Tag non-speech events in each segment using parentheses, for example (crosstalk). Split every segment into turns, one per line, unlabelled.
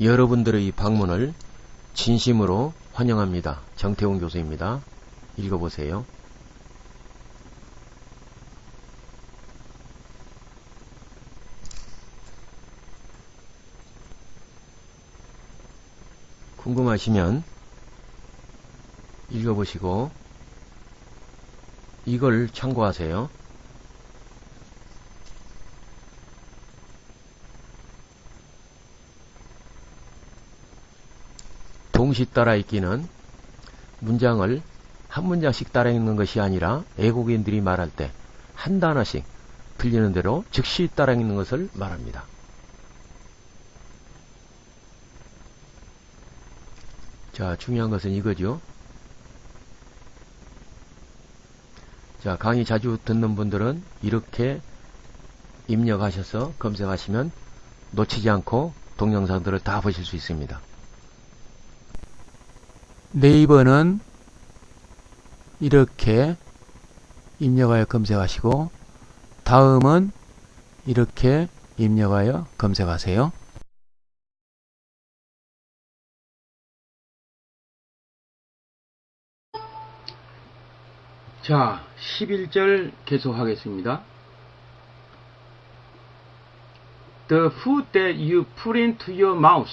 여러분들의 방문을 진심으로 환영합니다. 정태훈 교수입니다. 읽어보세요. 궁금하시면 읽어보시고 이걸 참고하세요. 동시 따라 읽기는 문장을 한 문장씩 따라 읽는 것이 아니라 외국인들이 말할 때 한 단어씩 들리는 대로 즉시 따라 읽는 것을 말합니다. 자, 중요한 것은 이거죠. 자, 강의 자주 듣는 분들은 이렇게 입력하셔서 검색하시면 놓치지 않고 동영상들을 다 보실 수 있습니다. 네이버는 이렇게 입력하여 검색하시고 다음은 이렇게 입력하여 검색하세요. 자, 11절 계속하겠습니다. The food that you put into your mouth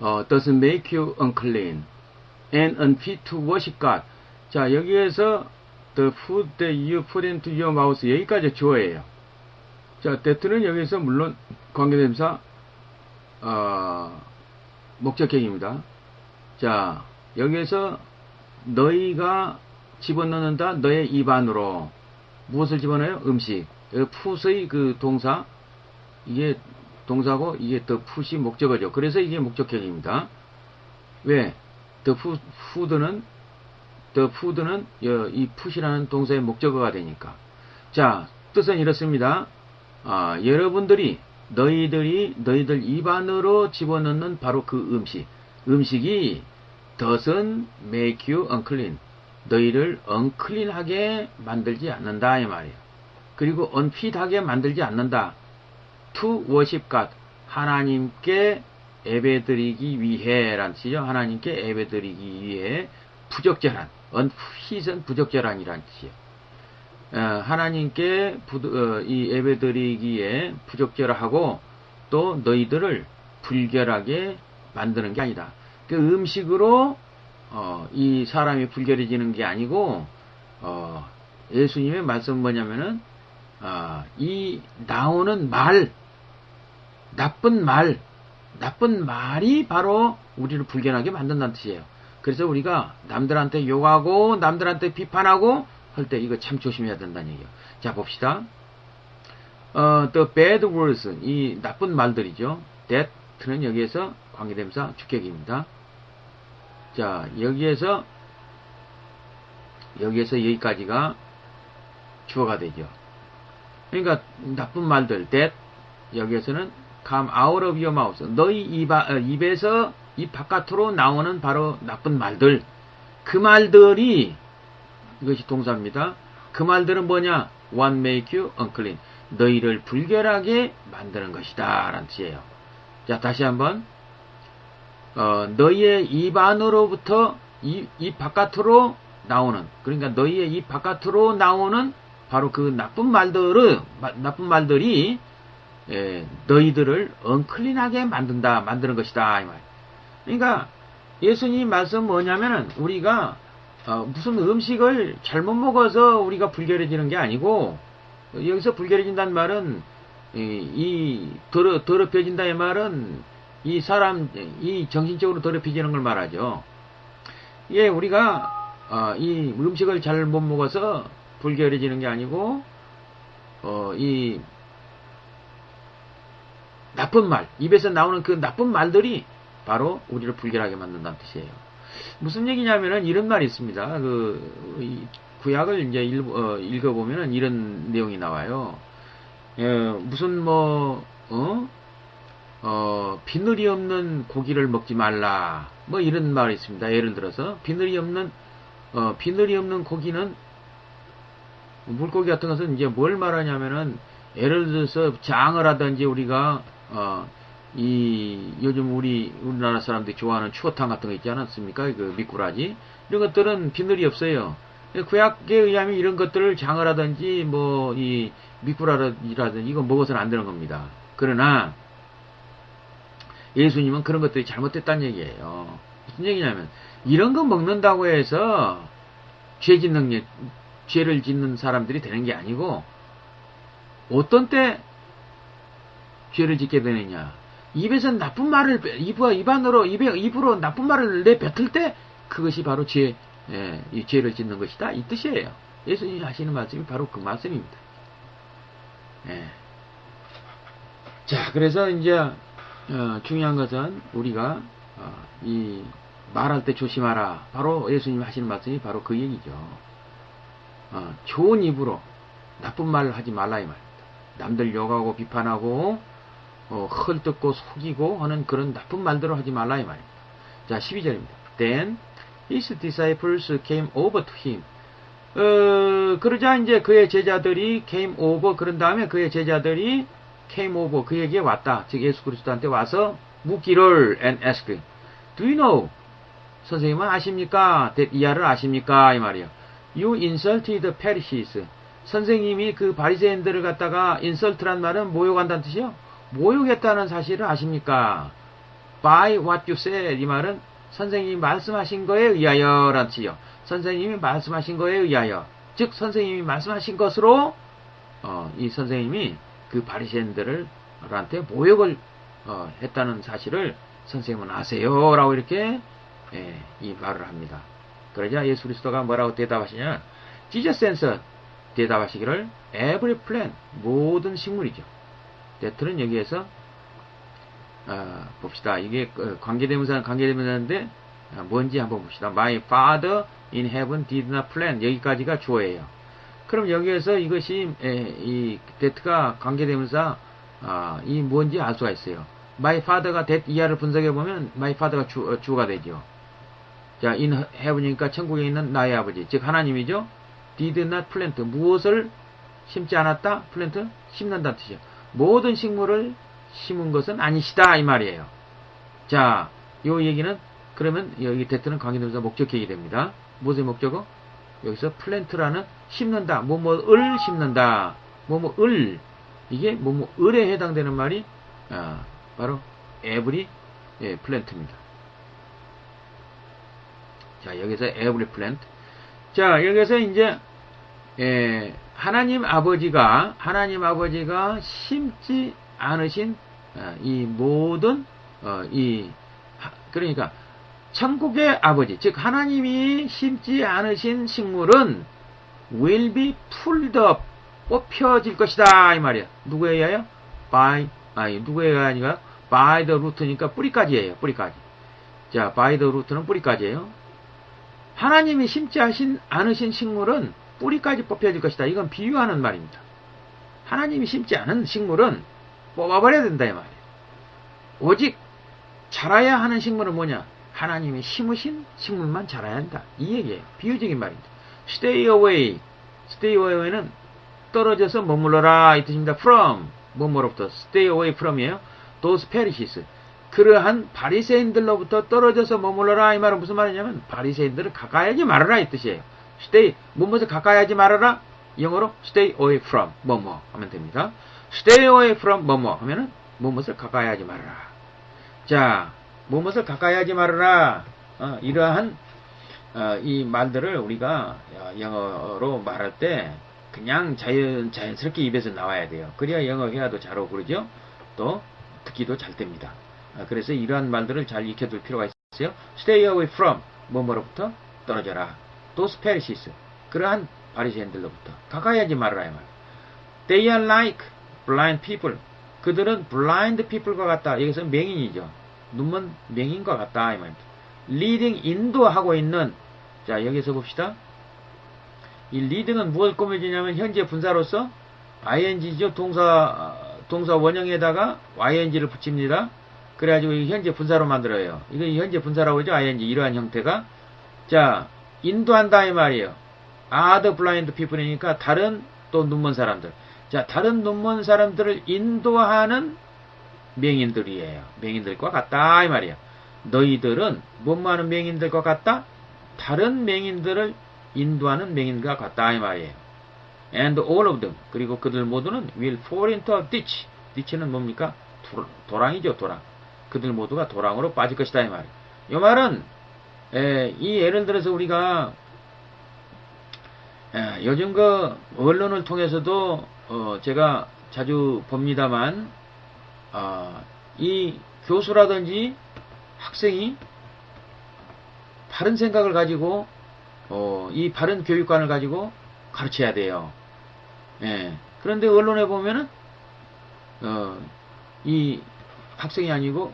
uh, doesn't make you unclean and unfit to worship God. 자, 여기에서 the food that you put into your mouth 여기까지 주어예요. 자, that는 여기서 물론 관계대명사 어, 목적격입니다. 자, 여기에서 너희가 집어넣는다 너의 입 안으로 무엇을 집어넣어요? 음식. 풋의 그 동사 이게 동사고 이게 더 풋이 목적어죠. 그래서 이게 목적격입니다. 왜? 더 푸드는 더 푸드는 이 풋이라는 동사의 목적어가 되니까. 자, 뜻은 이렇습니다. 아, 여러분들이 너희들이 너희들 입안으로 집어넣는 바로 그 음식. 음식이 doesn't make you unclean. 너희를 엉클린하게 만들지 않는다 이 말이에요. 그리고 언핏하게 만들지 않는다. to worship God. 하나님께 예배드리기 위해란 뜻이죠. 하나님께 예배드리기 위해 부적절한 언핏은 부적절한이란 뜻이에요. 어, 하나님께 부, 어, 이 예배드리기에 부적절하고 또 너희들을 불결하게 만드는 게 아니다. 그 음식으로 어, 이 사람이 불결해지는 게 아니고 어, 예수님의 말씀 뭐냐면은 어, 이 나오는 말 나쁜 말 나쁜 말이 바로 우리를 불결하게 만든다는 뜻이에요. 그래서 우리가 남들한테 욕하고 남들한테 비판하고 할 때 이거 참 조심해야 된다는 얘기예요. 자 봅시다. 어, the bad words 이 나쁜 말들이죠. that는 여기에서 관계대명사 주격입니다. 자, 여기에서, 여기에서 여기까지가 주어가 되죠. 그러니까, 나쁜 말들, that, 여기에서는 come out of your mouth. 너희 입, 어, 입에서 입 바깥으로 나오는 바로 나쁜 말들. 그 말들이, 이것이 동사입니다. 그 말들은 뭐냐? one make you unclean. 너희를 불결하게 만드는 것이다. 라는 뜻이에요. 자, 다시 한번. 어, 너희의 입 안으로부터 입, 입 바깥으로 나오는 그러니까 너희의 입 바깥으로 나오는 바로 그 나쁜 말들을 나쁜 말들이 예, 너희들을 엉클린하게 만든다 만드는 것이다 이 말. 그러니까 예수님 말씀 뭐냐면은 우리가 어, 무슨 음식을 잘못 먹어서 우리가 불결해지는 게 아니고 여기서 불결해진다는 말은 이, 이 더러, 더럽혀진다 의 말은 이 사람, 이 정신적으로 더럽혀지는 걸 말하죠. 예, 우리가, 어, 이 음식을 잘 못 먹어서 불결해지는 게 아니고, 어, 이, 나쁜 말, 입에서 나오는 그 나쁜 말들이 바로 우리를 불결하게 만든다는 뜻이에요. 무슨 얘기냐면은 이런 말이 있습니다. 그, 구약을 이제 읽, 어, 읽어보면은 이런 내용이 나와요. 예, 무슨 뭐, 어? 어, 비늘이 없는 고기를 먹지 말라. 뭐 이런 말이 있습니다. 예를 들어서 비늘이 없는 어, 비늘이 없는 고기는 물고기 같은 것은 이제 뭘 말하냐면은 예를 들어서 장을 하든지 우리가 어, 이 요즘 우리 우리나라 사람들이 좋아하는 추어탕 같은 거 있지 않았습니까? 그 미꾸라지 이런 것들은 비늘이 없어요. 구약에 의하면 이런 것들을 장을 하든지 뭐 이 미꾸라지라든지 이거 먹어서는 안 되는 겁니다. 그러나 예수님은 그런 것들이 잘못됐다는 얘기예요. 무슨 얘기냐면 이런 거 먹는다고 해서 죄 짓는 게 죄를 짓는 사람들이 되는 게 아니고 어떤 때 죄를 짓게 되느냐 입에서 나쁜 말을 입 입안으로 입에 입으로 나쁜 말을 내뱉을 때 그것이 바로 죄 예, 이 죄를 짓는 것이다 이 뜻이에요. 예수님이 하시는 말씀이 바로 그 말씀입니다. 예. 자 그래서 이제 어, 중요한 것은 우리가 어, 이 말할 때 조심하라. 바로 예수님 하시는 말씀이 바로 그 얘기죠. 어, 좋은 입으로 나쁜 말을 하지 말라 이 말입니다. 남들 욕하고 비판하고 어, 헐뜯고 속이고 하는 그런 나쁜 말들을 하지 말라 이 말입니다. 자 12절입니다. Then his disciples came over to him. 어, 그러자 이제 그의 제자들이 came over 그런 다음에 그의 제자들이 came over 그에게 왔다. 즉 예수 그리스도한테 와서 묻기를 and asked, Do you know? 선생님은 아십니까? that 이하를 아십니까? 이 말이에요. You insulted the Pharisees. 선생님이 그 바리새인들을 갖다가 insult란 말은 모욕한다는 뜻이요. 모욕했다는 사실을 아십니까? By what you said 이 말은 선생님이 말씀하신 거에 의하여란 뜻이요. 선생님이 말씀하신 거에 의하여 즉 선생님이 말씀하신 것으로 어, 이 선생님이 그 바리새인들한테 모욕을 어, 했다는 사실을 선생님은 아세요라고 이렇게 예, 이 말을 합니다. 그러자 예수 그리스도가 뭐라고 대답하시냐? 지저센서 대답하시기를 every plant 모든 식물이죠. 대틀은 여기에서 어, 봅시다. 이게 그 관계대명사 관계대명사인데 어, 뭔지 한번 봅시다. My Father in heaven did not plant 여기까지가 주어예요. 그럼 여기에서 이것이 에, 이 데트가 관계대명사 아, 이 뭔지 알 수가 있어요. My Father가 that 이하를 분석해 보면 My Father가 주, 어, 주가 되죠. 자, in heaven이니까 천국에 있는 나의 아버지, 즉 하나님이죠. Did not plant 무엇을 심지 않았다? plant 심는다 뜻이죠. 모든 식물을 심은 것은 아니시다 이 말이에요. 자, 요 얘기는 그러면 여기 대트는 관계대명사 목적격이 됩니다. 무엇의 목적어? 여기서 플랜트라는 심는다, 뭐뭐을 심는다, 뭐뭐을 이게 뭐뭐을에 해당되는 말이 아, 바로 every 예, 플랜트입니다. 자, 여기서 every plant. 자, 여기서 이제 예, 하나님 아버지가 하나님 아버지가 심지 않으신 어, 이 모든 어, 이 그러니까 천국의 아버지 즉 하나님이 심지 않으신 식물은 will be pulled up 뽑혀질 것이다 이 말이야 누구에 의하여? by 아니 누구에 의하여 아니가 by the root니까 뿌리까지예요 뿌리까지. 자 by the root는 뿌리까지예요. 하나님이 심지 하신 않으신 식물은 뿌리까지 뽑혀질 것이다 이건 비유하는 말입니다 하나님이 심지 않은 식물은 뽑아버려야 된다 이 말이에요 오직 자라야 하는 식물은 뭐냐 하나님이 심으신 식물만 자라야 한다. 이 얘기예요. 비유적인 말입니다. stay away. stay away는 떨어져서 머물러라 이 뜻입니다. from 뭐뭐로부터 stay away from이에요. those perishes. 그러한 바리새인들로부터 떨어져서 머물러라 이 말은 무슨 말이냐면 바리새인들을 가까이 하지 말아라 이 뜻이에요. Stay 뭐뭐서 가까이 하지 말아라 영어로 stay away from 뭐뭐 하면 됩니다. stay away from 뭐뭐 하면은 뭐뭐를 가까이 하지 말아라. 자, 무엇을 가까이 하지 말아라. 어, 이러한 어, 이 말들을 우리가 영어로 말할 때 그냥 자연, 자연스럽게 입에서 나와야 돼요. 그래야 영어 회화도 잘 오고 그러죠. 또 듣기도 잘 됩니다. 어, 그래서 이러한 말들을 잘 익혀둘 필요가 있어요. Stay away from 뭐뭐로부터 떨어져라. 또 스페리시스 그러한 바리새인들로부터 가까이 하지 말아라 이 말. They are like blind people. 그들은 blind people과 같다. 여기서 맹인이죠. 눈먼 맹인과 같다 이 말입니다. 리딩 인도하고 있는 자 여기서 봅시다. 이 리딩은 무엇을 꾸며주냐면 현재 분사로서 ing죠 동사 동사 원형에다가 ing를 붙입니다. 그래가지고 현재 분사로 만들어요. 이거 현재 분사라고 하죠. ing 이러한 형태가 자 인도한다 이 말이에요. other blind people이니까 다른 또 눈먼 사람들. 자 다른 눈먼 사람들을 인도하는 맹인들이에요. 맹인들과 같다 이 말이에요. 너희들은 뭐하는 맹인들과 같다? 다른 맹인들을 인도하는 맹인과 같다 이 말이에요. And all of them 그리고 그들 모두는 will fall into a ditch. ditch는 뭡니까? 도, 도랑이죠 도랑. 그들 모두가 도랑으로 빠질 것이다 이 말이에요. 이 말은 에, 이 예를 들어서 우리가 에, 요즘 그 언론을 통해서도 어, 제가 자주 봅니다만 아, 이 교수라든지 학생이 바른 생각을 가지고 어, 이 바른 교육관을 가지고 가르쳐야 돼요. 예. 그런데 언론에 보면은 어, 이 학생이 아니고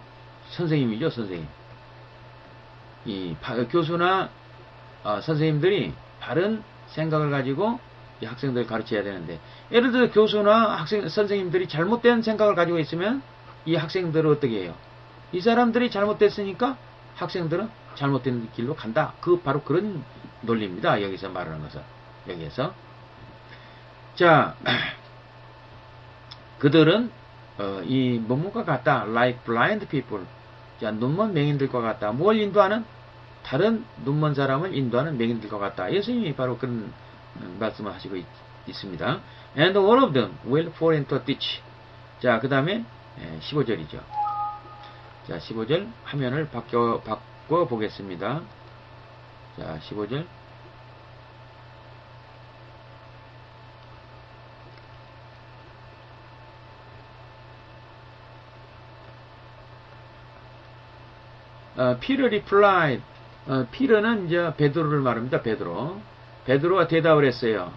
선생님이죠, 선생님. 이 바- 교수나 어, 선생님들이 바른 생각을 가지고 이 학생들 가르쳐야 되는데 예를 들어 교수나 학생 선생님들이 잘못된 생각을 가지고 있으면 이 학생들은 어떻게 해요? 이 사람들이 잘못됐으니까 학생들은 잘못된 길로 간다. 그 바로 그런 논리입니다. 여기서 말하는 것은 여기에서 자 (clears throat) 그들은 어, 이 뭐뭐가 같다. Like blind people. 자 눈먼 맹인들과 같다. 뭘 인도하는? 다른 눈먼 사람을 인도하는 맹인들과 같다. 예수님이 바로 그런 음, 말씀을 하시고 있, 습니다 And all of them will fall into ditch. 자, 그 다음에 15절이죠. 자, 15절 화면을 바꿔, 바꿔 보겠습니다. 자, 15절. 어, Peter replied. 어, 피르는 이제 베드로를 말합니다. 베드로. 베드로가 대답을 했어요.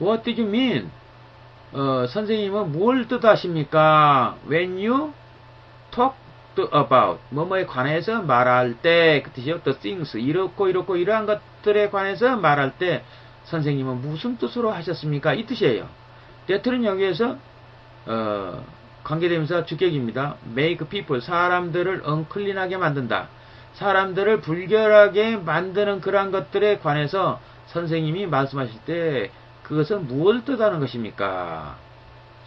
What did you mean? 어, 선생님은 뭘 뜻하십니까? When you talk about 뭐뭐에 관해서 말할 때 그 뜻이요. The things 이렇고 이렇고 이러한 것들에 관해서 말할 때 선생님은 무슨 뜻으로 하셨습니까? 이 뜻이에요. 데트는 여기에서 어, 관계대명사 주격입니다. make people 사람들을 엉클린하게 만든다. 사람들을 불결하게 만드는 그러한 것들에 관해서 선생님이 말씀하실 때 그것은 무엇을 뜻하는 것입니까?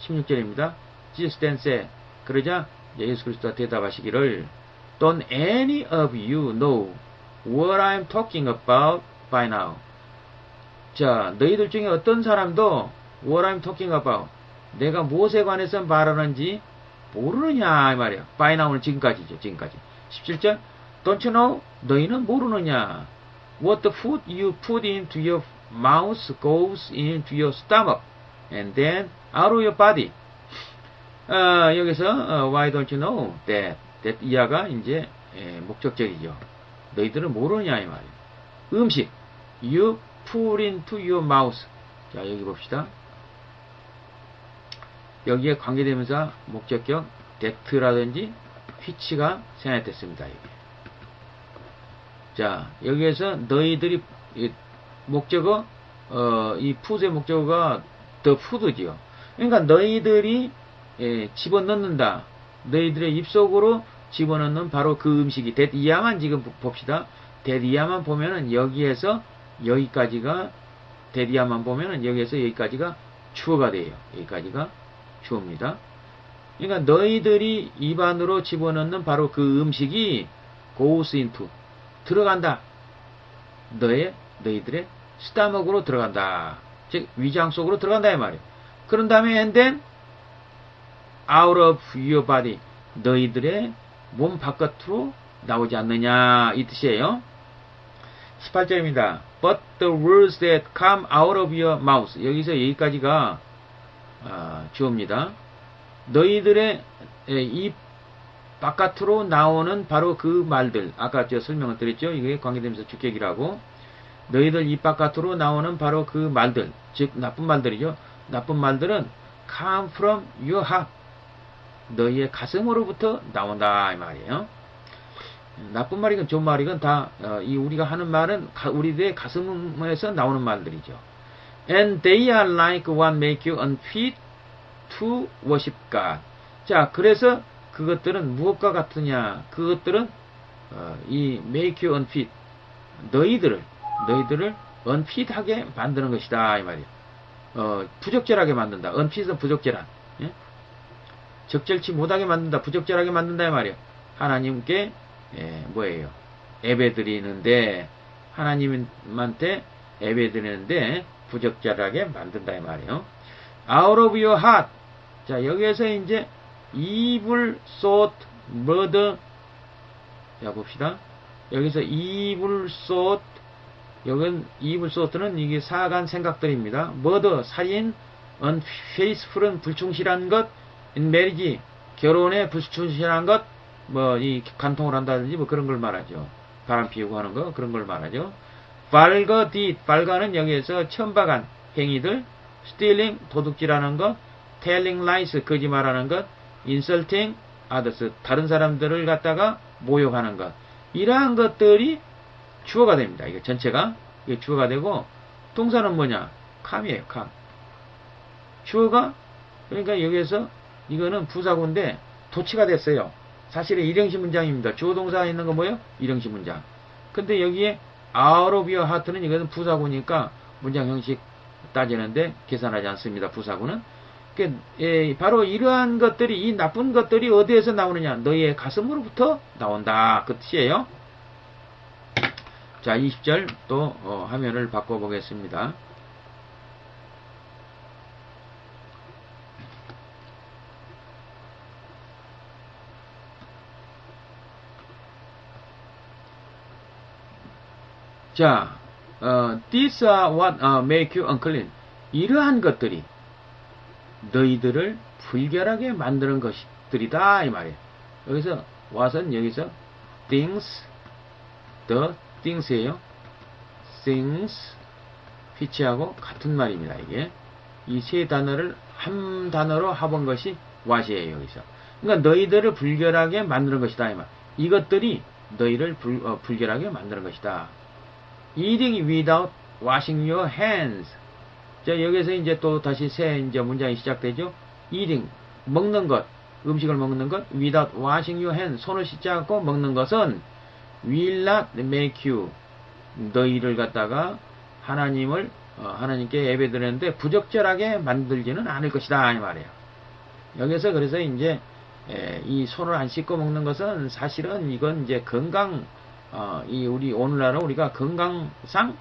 16절입니다. Jesus then said, 그러자 예수 그리스도가 대답하시기를 Don't any of you know what I'm talking about by now. 자, 너희들 중에 어떤 사람도 what I'm talking about 내가 무엇에 관해서 말하는지 모르느냐 이 말이야. by now는 지금까지죠. 지금까지. 17절 Don't you know? 너희는 모르느냐? What the food you put into your mouth goes into your stomach and then out of your body. 어, 여기서 어, Why don't you know that? that 이하가 이제 예, 목적절이죠. 너희들은 모르느냐 이 말이에요. 음식 you put into your mouth. 자 여기 봅시다. 여기에 관계되면서 목적격 that라든지 which가 생략됐습니다. 여기. 자, 여기에서 너희들이 이 목적어 어, 이 푸드의 목적어가 the food지요. 그러니까 너희들이 예, 집어넣는다. 너희들의 입속으로 집어넣는 바로 그 음식이 이하만 지금 봅시다. 이하만 보면은 여기에서 여기까지가 이하만 보면은 여기에서 여기까지가 주어가 돼요. 여기까지가 주어입니다. 그러니까 너희들이 입안으로 집어넣는 바로 그 음식이 goes into 들어간다. 너의 너희들의 스타먹으로 들어간다. 즉 위장 속으로 들어간다 이 말이에요. 그런 다음에 and then out of your body 너희들의 몸 바깥으로 나오지 않느냐 이 뜻이에요. 18절입니다. But the words that come out of your mouth 여기서 여기까지가 아, 주어입니다. 너희들의 예, 입 바깥으로 나오는 바로 그 말들 아까 제가 설명을 드렸죠. 이게 관계되면서 주격이라고 너희들 입 바깥으로 나오는 바로 그 말들 즉 나쁜 말들이죠. 나쁜 말들은 come from your heart 너희의 가슴으로부터 나온다 이 말이에요. 나쁜 말이건 좋은 말이건 다 이 우리가 하는 말은 우리들의 가슴에서 나오는 말들이죠. And they are like what make you unfit to worship God. 자, 그래서 그것들은 무엇과 같으냐? 그것들은 어, 이 make you unfit 너희들을 너희들을 unfit하게 만드는 것이다 이 말이에요. 어, 부적절하게 만든다. unfit은 부적절한. 예? 적절치 못하게 만든다, 부적절하게 만든다 이 말이에요. 하나님께 예, 뭐예요? 예배 드리는데 하나님한테 예배 드리는데 부적절하게 만든다 이 말이에요. Out of your heart. 자 여기에서 이제 evil thought, murder. 자 봅시다. 여기서 evil thought. 여긴 evil thought는 이게 사간 생각들입니다. murder 살인, unfaithful은 불충실한 것, in marriage 결혼에 불충실한 것, 뭐 이 간통을 한다든지 뭐 그런 걸 말하죠. 바람 피우고 하는 거 그런 걸 말하죠. 발거 디 발가는 여기에서 천박한 행위들, stealing 도둑질하는 것, telling lies 거짓말하는 것, insulting others 다른 사람들을 갖다가 모욕하는 것 이러한 것들이 주어가 됩니다. 이게 전체가 이게 주어가 되고 동사는 뭐냐? come이에요. come. 주어가 그러니까 여기에서 이거는 부사구인데 도치가 됐어요. 사실은 일형식 문장입니다. 주어 동사 있는 거 뭐예요? 일형식 문장. 근데 여기에 out of your heart는 이것은 부사구니까 문장 형식 따지는데 계산하지 않습니다. 부사구는. 그, 예, 바로 이러한 것들이 이 나쁜 것들이 어디에서 나오느냐? 너희의 가슴으로부터 나온다. 그 뜻이에요. 자, 20절 또 어, 화면을 바꿔 보겠습니다. 자, 어, these are what uh, make you unclean. 이러한 것들이 너희들을 불결하게 만드는 것들이다 이 말이에요. 여기서 what은 여기서 things, the things예요. things, which하고 같은 말입니다. 이게 이 세 단어를 한 단어로 합한 것이 what이에요. 여기서. 그러니까 너희들을 불결하게 만드는 것이다 이 말. 이것들이 너희를 불, 어, 불결하게 만드는 것이다. Eating without washing your hands. 자, 여기서 이제 또 다시 새 이제 문장이 시작되죠. eating, 먹는 것, 음식을 먹는 것, without washing your hands, 손을 씻지 않고 먹는 것은 will not make you, 너희를 갖다가 하나님을, 어, 하나님께 예배드리는데 부적절하게 만들지는 않을 것이다. 이 말이에요. 여기서 그래서 이제, 에, 이 손을 안 씻고 먹는 것은 사실은 이건 이제 건강, 어, 이 우리 오늘날은 우리가 건강상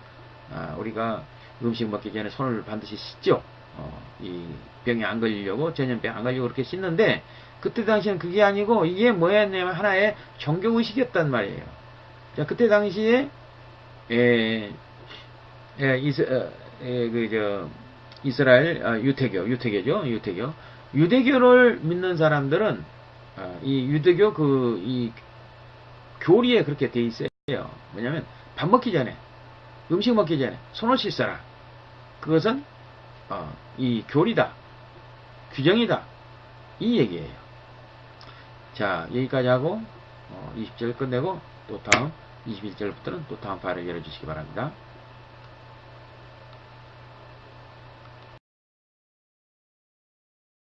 아, 우리가 음식 먹기 전에 손을 반드시 씻죠. 어, 이 병이 안 걸리려고 전염병 안 걸리려고 그렇게 씻는데 그때 당시에는 그게 아니고 이게 뭐였냐면 하나의 종교 의식이었단 말이에요. 자 그때 당시에 에, 에, 이스, 어, 에, 그, 저, 이스라엘 아, 유태교 유태교죠 유태교 유대교를 믿는 사람들은 아, 이 유대교 그 이 교리에 그렇게 돼 있어요. 뭐냐면 밥 먹기 전에 음식 먹기 전에 손을 씻어라. 그것은 어, 이 교리다, 규정이다 이 얘기예요. 자 여기까지 하고 어, 20절 끝내고 또 다음 21절부터는 또 다음 파를 열어주시기 바랍니다.